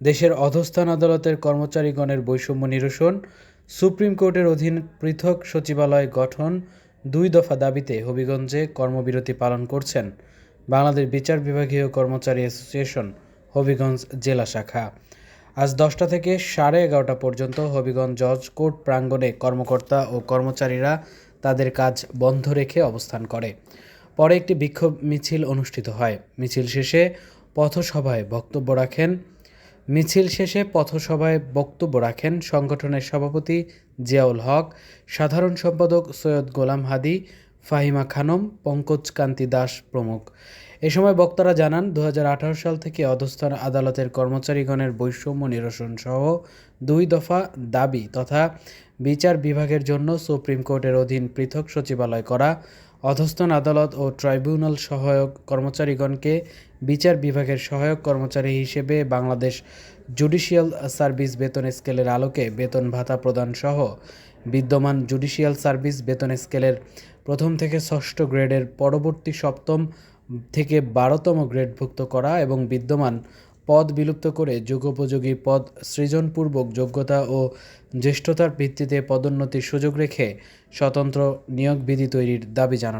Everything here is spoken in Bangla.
দেশের অধস্থান আদালতের কর্মচারীগণের বৈষম্য নিরসন, সুপ্রিম কোর্টের অধীন পৃথক সচিবালয় গঠন দুই দফা দাবিতে হবিগঞ্জে কর্মবিরতি পালন করছেন বাংলাদেশ বিচার বিভাগীয় কর্মচারী অ্যাসোসিয়েশন, হবিগঞ্জ জেলা শাখা। আজ দশটা থেকে সাড়ে এগারোটা পর্যন্ত হবিগঞ্জ জজ কোর্ট প্রাঙ্গণে কর্মকর্তা ও কর্মচারীরা তাদের কাজ বন্ধ রেখে অবস্থান করে। পরে একটি বিক্ষোভ মিছিল অনুষ্ঠিত হয়। মিছিল শেষে পথসভায় বক্তব্য রাখেন মিছিল শেষে পথসভায় বক্তব্য রাখেন সংগঠনের সভাপতি জিয়াউল হক, সাধারণ সম্পাদক সৈয়দ গোলাম হাদি, ফাহিমা খানম, পঙ্কজ কান্তি দাস প্রমুখ। এ সময় বক্তারা জানান দু হাজার আঠারো সাল থেকে অধস্থান আদালতের কর্মচারীগণের বৈষম্য নিরসন সহ দুই দফা দাবি তথা বিচার বিভাগের জন্য সুপ্রিম কোর্টের অধীন পৃথক সচিবালয় করা অধস্তন আদালত ও ট্রাইব্যুনাল সহায়ক কর্মচারীগণকে বিচার বিভাগের সহায়ক কর্মচারী হিসেবে বাংলাদেশ জুডিশিয়াল সার্ভিস বেতন স্কেলের আলোকে বেতন ভাতা প্রদান সহ বিদ্যমান জুডিশিয়াল সার্ভিস বেতন স্কেলের প্রথম থেকে ষষ্ঠ গ্রেডের পরবর্তী সপ্তম থেকে বারোতম গ্রেডভুক্ত করা এবং বিদ্যমান পদ বিলুপ্ত করে যুগোপযোগী পদ সৃজনপূর্বক যোগ্যতা ও জ্যেষ্ঠতার ভিত্তিতে পদোন্নতির সুযোগ রেখে স্বতন্ত্র নিয়োগ বিধি তৈরির দাবি জানান